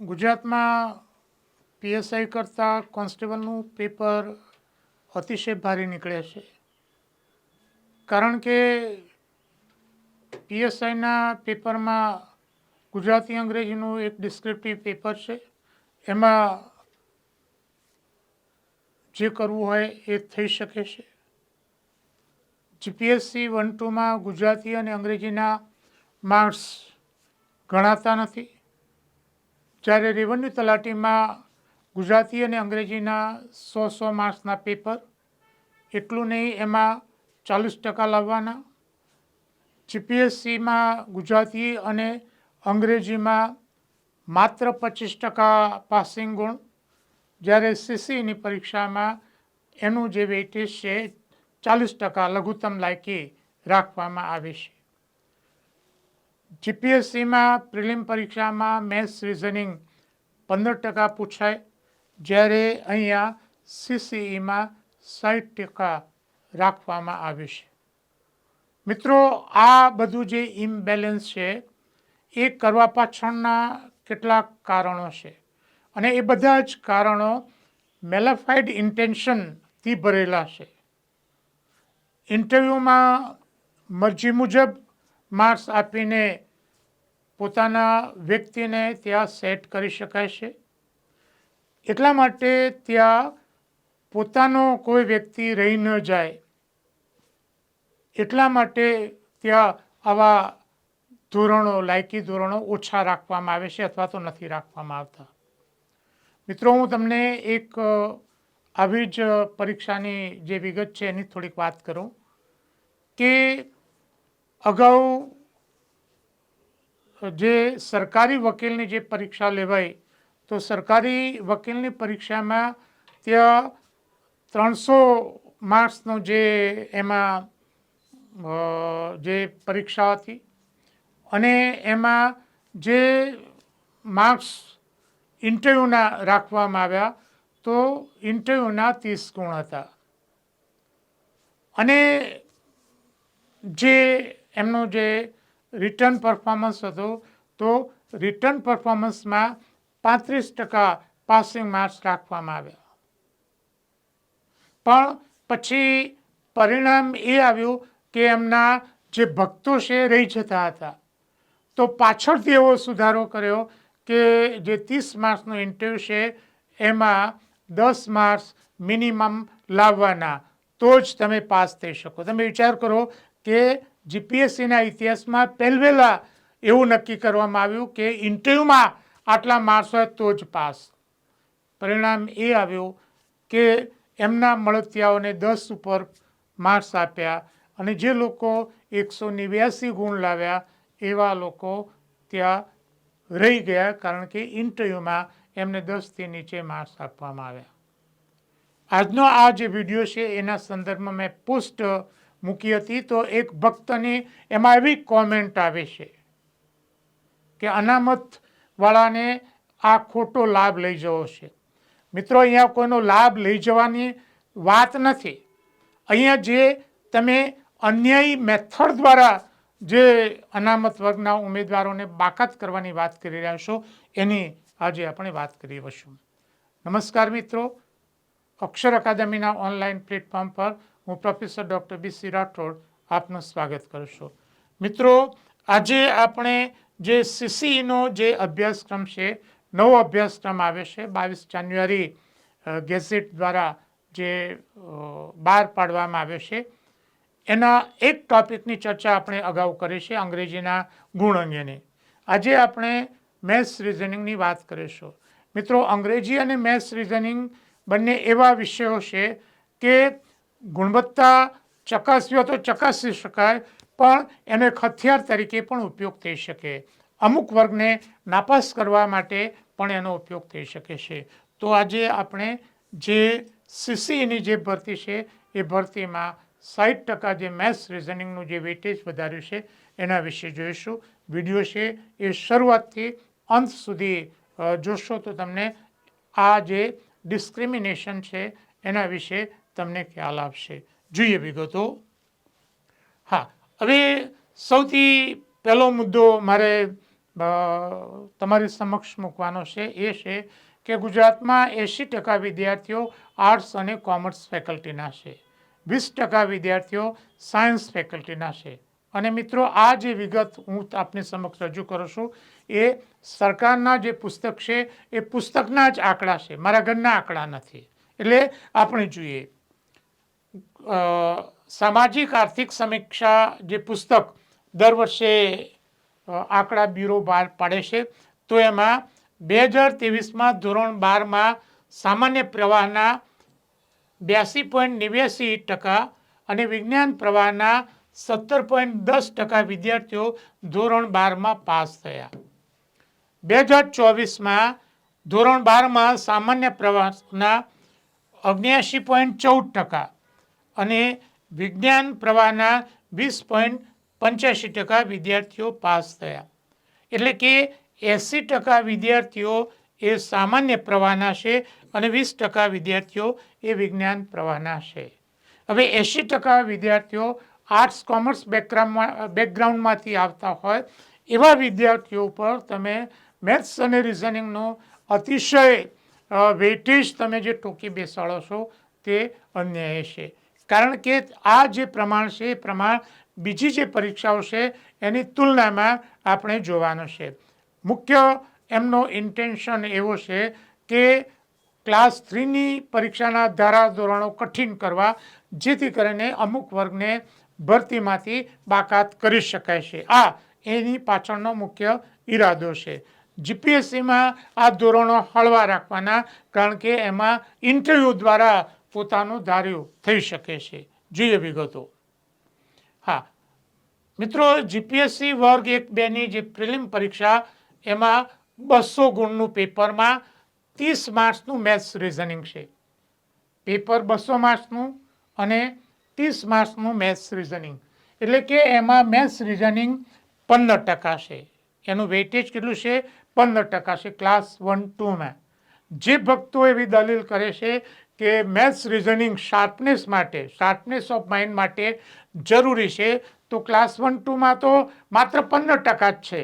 ગુજરાતમાં પીએસઆઈ કરતાં કોન્સ્ટેબલનું પેપર અતિશય ભારે નીકળે છે. કારણ કે પીએસઆઈના પેપરમાં ગુજરાતી અંગ્રેજીનું એક ડિસ્ક્રિપ્ટિવ પેપર છે. એમાં જે કરવું હોય એ થઈ શકે છે. જીપીએસસી વન ટુમાં ગુજરાતી અને અંગ્રેજીના માર્ક્સ ગણાતા નથી. જ્યારે રેવન્યુ તલાટીમાં ગુજરાતી અને અંગ્રેજીના સો સો માર્ક્સના પેપર એટલું નહીં, એમાં ચાલીસ ટકા લાવવાના. જીપીએસસીમાં ગુજરાતી અને અંગ્રેજીમાં માત્ર પચીસ ટકા પાસિંગ ગુણ. જ્યારે સીસીની પરીક્ષામાં એનું જે વેઇટેજ છે, ચાલીસ ટકા લઘુત્તમ લાયકી રાખવામાં આવે છે. જીપીએસસીમાં પ્રિલિમ પરીક્ષામાં મેથ્સ રિઝનિંગ પંદર ટકા પૂછાય. જ્યારે અહીંયા સીસીઈમાં સાઠ ટકા રાખવામાં આવે છે. મિત્રો, આ બધું જે ઇમ્બેલેન્સ છે, એ કરવા પાછળના કેટલાક કારણો છે. અને એ બધા જ કારણો મેલાફાઈડ ઇન્ટેન્શનથી ભરેલા છે. ઇન્ટરવ્યૂમાં મરજી મુજબ માર્ક્સ આપીને પોતાના વ્યક્તિને ત્યાં સેટ કરી શકાય છે. એટલા માટે ત્યાં પોતાનો કોઈ વ્યક્તિ રહી ન જાય. એટલા માટે ત્યાં આવા ધોરણો, લાયકી ધોરણો ઓછા રાખવામાં આવે છે અથવા તો નથી રાખવામાં આવતા. મિત્રો, હું તમને એક આવી જ પરીક્ષાની જે વિગત છે એની થોડીક વાત કરું કે અગાઉ જે સરકારી વકીલની જે પરીક્ષા લેવાય, તો સરકારી વકીલની પરીક્ષામાં ત્યાં ત્રણસો માર્ક્સનો જે એમાં જે પરીક્ષા હતી અને એમાં જે માર્ક્સ ઇન્ટરવ્યૂના રાખવામાં આવ્યા, તો ઇન્ટરવ્યૂના ત્રીસ ગુણ હતા. અને જે એમનો જે રિટર્ન પરફોર્મન્સ હતું તો રિટર્ન પરફોર્મન્સમાં પાંત્રીસ ટકા પાસિંગ માર્ક્સ રાખવામાં આવ્યા. પણ પછી પરિણામ એ આવ્યું કે એમના જે ભક્તો છે રહી જતા હતા. તો પાછળથી એવો સુધારો કર્યો કે જે ત્રીસ માર્ક્સનો ઇન્ટરવ્યૂ છે, એમાં દસ માર્ક્સ મિનિમમ લાવવાના. તો જ તમે પાસ થઈ શકો. તમે વિચાર કરો કે જીપીએસસીના ઇતિહાસમાં પહેલવેલા એવું નક્કી કરવામાં આવ્યું કે ઇન્ટરવ્યૂમાં આટલા માર્ક્સ હોય તો જ પાસ. પરિણામ એ આવ્યું કે એમના મળતિયાઓને દસ ઉપર માર્ક્સ આપ્યા અને જે લોકો એકસો નેવ્યાસી ગુણ લાવ્યા એવા લોકો ત્યાં રહી ગયા કારણ કે ઇન્ટરવ્યૂમાં એમને દસથી નીચે માર્ક્સ આપવામાં આવ્યા. આજનો આ જે વીડિયો છે એના સંદર્ભમાં મેં પોસ્ટ મૂકી હતી, તો એક ભક્તની એમાં એવી કોમેન્ટ આવે છે કે અનામતવાળાને આ ખોટો લાભ લઈ જવો છે. મિત્રો, અહીંયા કોઈનો લાભ લઈ જવાની વાત નથી. અહીંયા જે તમે અન્યાયી મેથડ દ્વારા જે અનામત વર્ગના ઉમેદવારોને બાકાત કરવાની વાત કરી રહ્યા છો, એની આજે આપણે વાત કરી હશું નમસ્કાર મિત્રો. અક્ષર અકાદમીના ઓનલાઈન પ્લેટફોર્મ પર હું professor doctor B C Rathod આપનું સ્વાગત કરું છું. મિત્રો, આજે આપણે જે સીસીઈનો જે અભ્યાસક્રમ છે, નવો અભ્યાસક્રમ આવે છે, બાવીસ જાન્યુઆરી ગેઝેટ દ્વારા જે બહાર પાડવામાં આવે છે, એના એક ટોપિકની ચર્ચા આપણે અગાઉ કરી છે અંગ્રેજીના ગુણ અંગેની. આજે આપણે મેથ્સ રિઝનિંગની વાત કરીશું. મિત્રો, અંગ્રેજી અને મેથ્સ રિઝનિંગ બંને એવા વિષયો છે કે ગુણવત્તા ચકાસવી તો ચકાસી શકાય, પણ એનો એક હથિયાર તરીકે પણ ઉપયોગ થઈ શકે. અમુક વર્ગને નાપાસ કરવા માટે પણ એનો ઉપયોગ થઈ શકે છે. તો આજે આપણે જે સીસીની જે ભરતી છે, એ ભરતીમાં સાઠ ટકા જે મેથ્સ રિઝનિંગનું જે વેટેજ વધાર્યું છે, એના વિશે જોઈશું. વીડિયો છે એ શરૂઆતથી અંત સુધી જોશો તો તમને આ જે ડિસ્ક્રિમિનેશન છે એના વિશે તમને ખ્યાલ આવશે. જોઈએ વિગતો. હા, હવે સૌથી પહેલો મુદ્દો મારે તમારી સમક્ષ મૂકવાનો છે, એ છે કે ગુજરાતમાં એંશી ટકા વિદ્યાર્થીઓ આર્ટ્સ અને કોમર્સ ફેકલ્ટીના છે. વીસ ટકા વિદ્યાર્થીઓ સાયન્સ ફેકલ્ટીના છે. અને મિત્રો, આ જે વિગત હું આપની સમક્ષ રજૂ કરું છું એ સરકારના જે પુસ્તક છે, એ પુસ્તકના જ આંકડા છે. મારા ઘરના આંકડા નથી. એટલે આપણે જોઈએ. સામાજિક આર્થિક સમીક્ષા જે પુસ્તક દર વર્ષે આંકડા બ્યુરો બહાર પાડે છે, તો એમાં બે હજાર ત્રેવીસમાં ધોરણ બારમાં સામાન્ય પ્રવાહના બ્યાસી પોઈન્ટ નેવ્યાસી ટકા અને વિજ્ઞાન પ્રવાહના સત્તર પોઈન્ટ દસ ટકા વિદ્યાર્થીઓ ધોરણ બારમાં પાસ થયા. બે હજાર ચોવીસમાં ધોરણ બારમાં સામાન્ય પ્રવાહના અગ્યાસી પોઈન્ટ ચૌદ ટકા અને વિજ્ઞાન પ્રવાહના વીસ પોઈન્ટ પંચ્યાસી ટકા વિદ્યાર્થીઓ પાસ થયા. એટલે કે એંસી ટકા વિદ્યાર્થીઓ એ સામાન્ય પ્રવાહના છે અને વીસ ટકા વિદ્યાર્થીઓ એ વિજ્ઞાન પ્રવાહના છે. હવે એંશી ટકા વિદ્યાર્થીઓ આર્ટ્સ, કોમર્સ બેકગ્રાઉન્ડમાં બેકગ્રાઉન્ડમાંથી આવતા હોય એવા વિદ્યાર્થીઓ પર તમે મેથ્સ અને રિઝનિંગનો અતિશય વેટેજ તમે જે ટોકી બેસાડો છો તે અન્યાય છે. કારણ કે આ જે પ્રમાણ છે, એ પ્રમાણ બીજી જે પરીક્ષાઓ છે, એની તુલનામાં આપણે જોવાનું છે. મુખ્ય એમનો ઇન્ટેન્શન એવો છે કે ક્લાસ થ્રીની પરીક્ષાના ધારા ધોરણો કઠિન કરવા, જેથી કરીને અમુક વર્ગને ભરતીમાંથી બાકાત કરી શકાય છે. આ એની પાછળનો મુખ્ય ઈરાદો છે. જીપીએસસીમાં આ ધોરણો હળવા રાખવાના, કારણ કે એમાં ઇન્ટરવ્યૂ દ્વારા પોતાનું ધાર્યું થઈ શકે છે. જોઈએ વિગતો. હા, મિત્રો, જીપીએસસી વર્ગ એક બેની જે પ્રિલિમ પરીક્ષા, એમાં બસો ગુણનું પેપરમાં ત્રીસ માર્ક્સનું મેથ્સ રિઝનિંગ છે. પેપર બસો માર્ક્સનું અને ત્રીસ માર્ક્સનું મેથ્સ રિઝનિંગ. એટલે કે એમાં મેથ્સ રિઝનિંગ પંદર ટકા છે. એનું વેઇટેજ કેટલું છે? પંદર ટકા છે ક્લાસ વન ટુમાં જે ભક્તો એવી દલીલ કરે છે કે મેથ્સ રિઝનિંગ શાર્પનેસ માટે શાર્પનેસ ઓફ માઇન્ડ માટે જરૂરી છે, તો ક્લાસ વન ટુમાં તો માત્ર પંદર ટકા જ છે.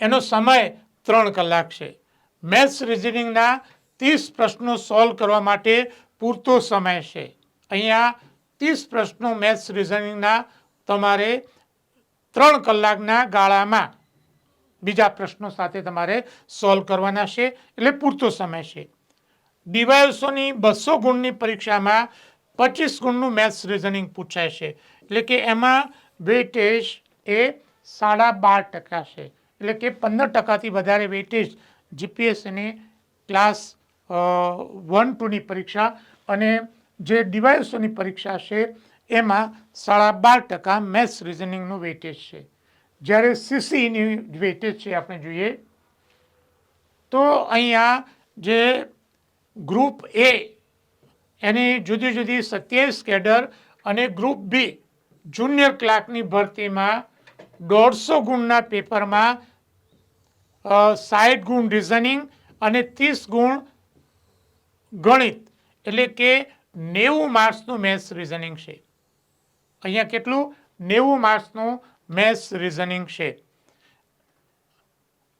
એનો સમય ત્રણ કલાક છે. મેથ્સ રિઝનિંગના ત્રીસ પ્રશ્નો સોલ્વ કરવા માટે પૂરતો સમય છે. અહીંયા ત્રીસ પ્રશ્નો મેથ્સ રિઝનિંગના તમારે ત્રણ કલાકના ગાળામાં બીજા પ્રશ્નો સાથે તમારે સોલ્વ કરવાના છે, એટલે પૂરતો સમય છે. ડીવાયસોની બસો ગુણની પરીક્ષામાં પચીસ ગુણનું મેથ્સ રિઝનિંગ પૂછાય છે. એટલે કે એમાં વેટેજ એ સાડા બાર ટકા છે. એટલે કે પંદર ટકાથી વધારે વેટેજ જીપીએસસીની ક્લાસ વન ટુની પરીક્ષા અને જે ડીવાયસોની પરીક્ષા છે, એમાં સાડા બાર ટકા મેથ્સ રિઝનિંગનું વેટેજ છે. જ્યારે સીસીની વેટેજ છે આપણે જોઈએ, તો અહીંયા જે ગ્રુપ એ, એની જુદી જુદી સત્યાવીસ કેડર અને ગ્રુપ બી જુનિયર ક્લાર્કની ભરતીમાં દોઢસો ગુણના પેપરમાં સાઠ ગુણ રિઝનિંગ અને ત્રીસ ગુણ ગણિત. એટલે કે નેવું માર્ક્સનું મેથ્સ રિઝનિંગ છે. અહીંયા કેટલું? નેવું માર્ક્સનું મેથ્સ રિઝનિંગ છે.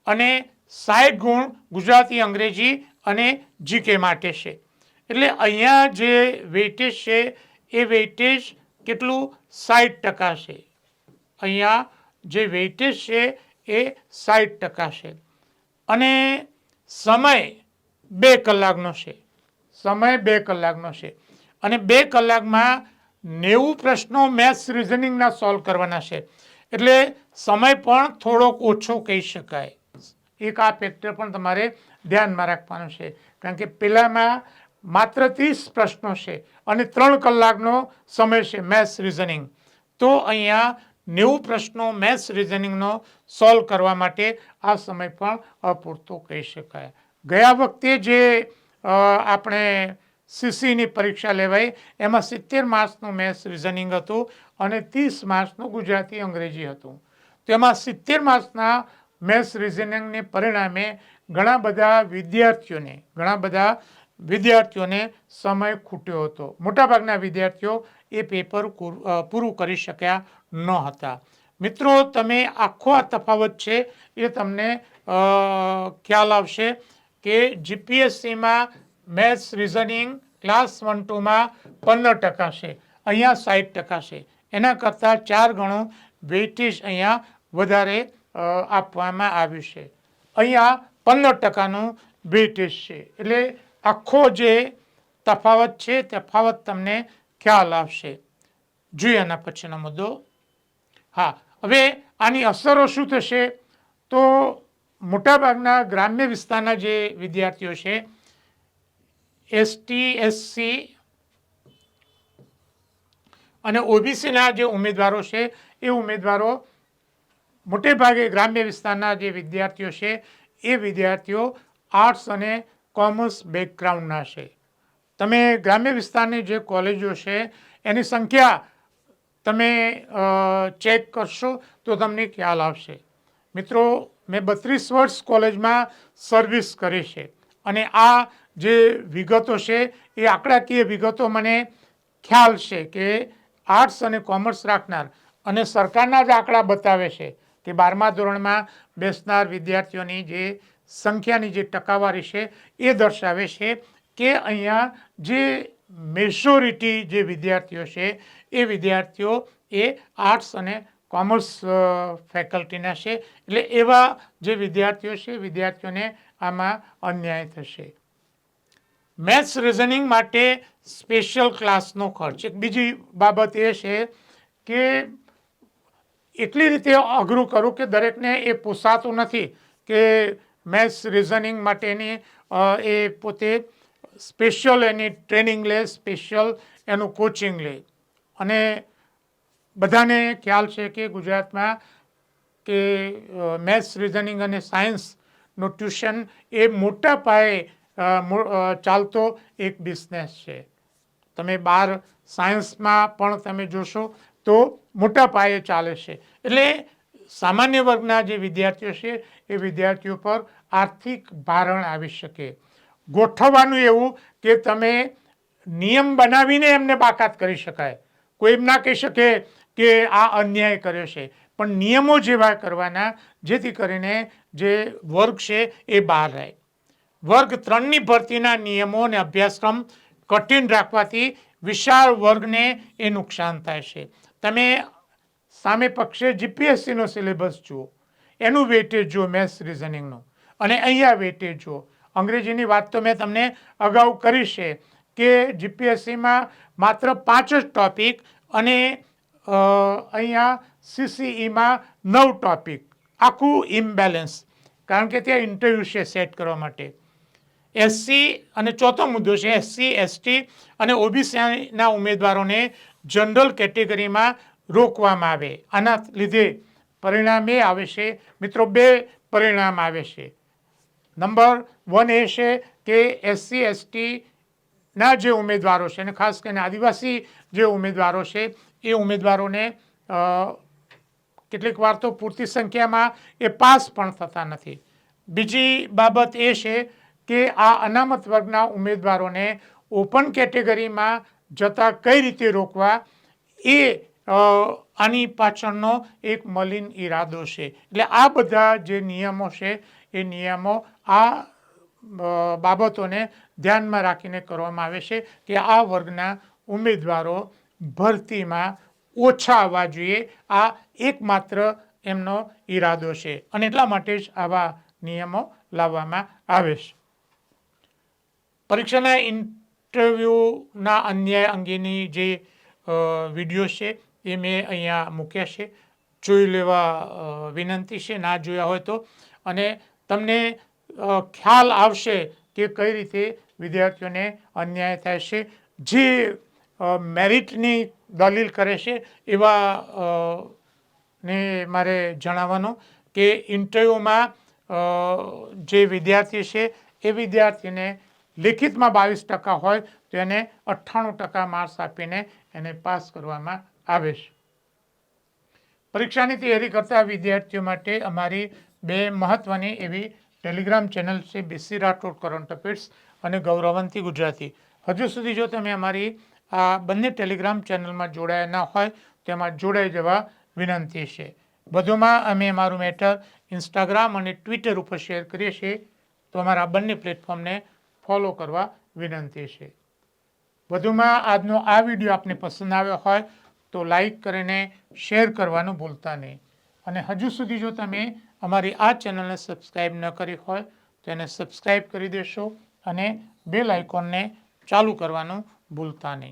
અને સાઠ ગુણ ગુજરાતી અંગ્રેજી અને જીકે માટે છે. એટલે અહીંયા જે વેઇટેજ છે, એ વેઇટેજ કેટલું? સાઠ ટકા છે. અહીંયા જે વેઇટેજ છે, એ સાઠ ટકા છે. અને સમય બે કલાકનો છે. સમય બે કલાકનો છે. અને બે કલાકમાં નેવું પ્રશ્નો મેથ્સ રિઝનિંગના સોલ્વ કરવાના છે. એટલે સમય પણ થોડોક ઓછો કહી શકાય. એક આ ફેક્ટર પણ તમારે ધ્યાનમાં રાખવાનું છે. કારણ કે પહેલાંમાં માત્ર ત્રીસ પ્રશ્નો છે અને ત્રણ કલાકનો સમય છે મેથ્સ રિઝનિંગ તો અહીંયા નેવું પ્રશ્નો મેથ્સ રિઝનિંગનો સોલ્વ કરવા માટે આ સમય પણ અપૂરતો કહી શકાય. ગયા વખતે જે આપણે સીસીની પરીક્ષા લેવાઈ. એમાં સિત્તેર માર્ક્સનું મેથ્સ રિઝનિંગ હતું અને ત્રીસ માર્ક્સનું ગુજરાતી અંગ્રેજી હતું. તેમાં સિત્તેર માર્ક્સના મેથ્સ રિઝનિંગને પરિણામે ઘણા બધા વિદ્યાર્થીઓને, ઘણા બધા વિદ્યાર્થીઓને સમય ખૂટ્યો હતો. મોટાભાગના વિદ્યાર્થીઓ એ પેપર પૂરું કરી શક્યા ન હતા. મિત્રો, તમે આખો આ તફાવત છે એ તમને ખ્યાલ આવશે કે જીપીએસસીમાં મેથ્સ રિઝનિંગ ક્લાસ વન ટુમાં પંદર ટકા છે, અહીંયા સાઠ ટકા છે. એના કરતાં ચાર ગણું વેઇટેજ અહીંયા વધારે આપવામાં આવ્યું છે. અહીંયા પંદર ટકાનું વેઇટેજ છે. એટલે આખો જે તફાવત છે, તફાવત તમને ખ્યાલ આવશે. જોઈએ એના પછીનો મુદ્દો. હા, હવે આની અસરો શું થશે? તો મોટાભાગના ગ્રામ્ય વિસ્તારના જે વિદ્યાર્થીઓ છે એસટી એસસી અને ઓબીસીના જે ઉમેદવારો છે, એ ઉમેદવારો મોટે ભાગે ગ્રામ્ય વિસ્તારના જે વિદ્યાર્થીઓ છે, એ વિદ્યાર્થીઓ આર્ટ્સ અને કોમર્સ બેકગ્રાઉન્ડના છે. તમે ગ્રામ્ય વિસ્તારની જે કોલેજો છે, એની સંખ્યા તમે ચેક કરશો તો તમને ખ્યાલ આવશે. મિત્રો, મેં બત્રીસ વર્ષ કોલેજમાં સર્વિસ કરી છે અને આ જે વિગતો છે એ આંકડાકીય વિગતો મને ખ્યાલ છે કે આર્ટ્સ અને કોમર્સ રાખનાર અને સરકારના જ આંકડા બતાવે છે કે બારમા ધોરણમાં બેસનાર વિદ્યાર્થીઓની જે સંખ્યાની જે ટકાવારી છે એ દર્શાવે છે કે અહીંયા જે મેજોરિટી જે વિદ્યાર્થીઓ છે એ વિદ્યાર્થીઓ એ આર્ટ્સ અને કોમર્સ ફેકલ્ટીના છે. એટલે એવા જે વિદ્યાર્થીઓ છે, વિદ્યાર્થીઓને આમાં અન્યાય થશે. મેથ્સ રિઝનિંગ માટે સ્પેશિયલ ક્લાસનો ખર્ચ. એક બીજી બાબત એ છે કે એટલી રીતે અઘરું કરું કે દરેકને એ પોસાતું નથી કે મેથ્સ રિઝનિંગ માટેની એ પોતે સ્પેશિયલ એની ટ્રેનિંગ લે, સ્પેશિયલ એનું કોચિંગ લે. અને બધાને ખ્યાલ છે કે ગુજરાતમાં કે મેથ્સ રિઝનિંગ અને સાયન્સનું ટ્યુશન એ મોટા પાયે ચાલતો એક બિઝનેસ છે. તમે બહાર સાયન્સમાં પણ તમે જોશો તો મોટા પાયે ચાલે છે. એટલે સામાન્ય વર્ગના જે વિદ્યાર્થીઓ છે, એ વિદ્યાર્થીઓ પર આર્થિક ભારણ આવી શકે. ગોઠવવાનું એવું કે તમે નિયમ બનાવીને એમને બાકાત કરી શકાય. કોઈ એમ ના કહી શકે કે આ અન્યાય કર્યો છે. પણ નિયમો જેવા કરવાના, જેથી કરીને જે વર્ગ છે એ બહાર રહે. વર્ગ ત્રણની ભરતીના નિયમો અને અભ્યાસક્રમ કઠિન રાખવાથી વિશાળ વર્ગને એ નુકસાન થાય છે. તમે સામે પક્ષે જીપીએસસીનો સિલેબસ જુઓ. એનું વેટેજ જુઓ, મેથ્સ રિઝનિંગનું. અને અહીંયા વેટેજ જુઓ. અંગ્રેજીની વાત તો મેં તમને અગાઉ કરી છે કે જીપીએસસીમાં માત્ર પાંચ જ ટોપિક અને અહીંયા સીસીઈમાં નવ ટોપિક. આખું ઇમ્બેલેન્સ. કારણ કે ત્યાં ઇન્ટરવ્યૂ છે સેટ કરવા માટે. એસસી અને ચોથો મુદ્દો છે એસસી એસટી અને ઓબીસીના ઉમેદવારોને જનરલ કેટેગરીમાં રોકવામાં આવે. આના લીધે પરિણામ આવે છે. મિત્રો, બે પરિણામ આવે છે. નંબર વન એ છે કે એસસી એસટીના જે ઉમેદવારો છે અને ખાસ કરીને આદિવાસી જે ઉમેદવારો છે, એ ઉમેદવારોને કેટલીક વાર તો પૂરતી સંખ્યામાં એ પાસ પણ થતા નથી. બીજી બાબત એ છે કે આ અનામત વર્ગના ઉમેદવારોને ઓપન કેટેગરીમાં જતા કઈ રીતે રોકવા એ આની પાછળનો એક મલિન ઈરાદો છે. એટલે આ બધા જે નિયમો છે, એ નિયમો આ બાબતોને ધ્યાનમાં રાખીને કરવામાં આવે છે કે આ વર્ગના ઉમેદવારો ભરતીમાં ઓછા આવવા જોઈએ. આ એકમાત્ર એમનો ઈરાદો છે. અને એટલા માટે જ આવા નિયમો લાવવામાં આવે છે. પરીક્ષાના ઇન્ટરવ્યૂના અન્યાય અંગેની જે વીડિયો છે, એ મેં અહીંયા મૂક્યા છે. જોઈ લેવા વિનંતી છે, ના જોયા હોય તો. અને તમને ખ્યાલ આવશે કે કઈ રીતે વિદ્યાર્થીઓને અન્યાય થાય છે. જે મેરિટની દલીલ કરે છે, એવા ને મારે જણાવવાનું કે ઇન્ટરવ્યૂમાં જે વિદ્યાર્થી છે, એ વિદ્યાર્થીને લિખિતમાં બાવીસ ટકા હોય તો એને અઠ્ઠાણું ટકા માર્ક્સ આપીને એને પાસ કરવામાં આવે છે. પરીક્ષાની તૈયારી કરતા વિદ્યાર્થીઓ માટે અમારી બે મહત્ત્વની એવી ટેલિગ્રામ ચેનલ છે B C Rathod current affairs અને ગૌરવંતી ગુજરાતી. હજુ સુધી જો તમે અમારી આ બંને ટેલિગ્રામ ચેનલમાં જોડાયા ના હોય તો એમાં જોડાઈ જવા વિનંતી છે. વધુમાં અમે અમારું મેટર ઇન્સ્ટાગ્રામ અને ટ્વિટર ઉપર શેર કરીએ છીએ. તો અમારા બંને પ્લેટફોર્મને ફોલો કરવા વિનંતી છે. વધુમાં આજનો આ વીડિયો આપને પસંદ આવ્યો હોય તો લાઈક કરીને શેર કરવાનું ભૂલતા નહીં. અને હજુ સુધી જો તમે અમારી આ ચેનલને સબસ્ક્રાઈબ ન કરી હોય તો એને સબસ્ક્રાઈબ કરી દેશો અને બેલ આઇકોનને ચાલુ કરવાનું ભૂલતા નહીં.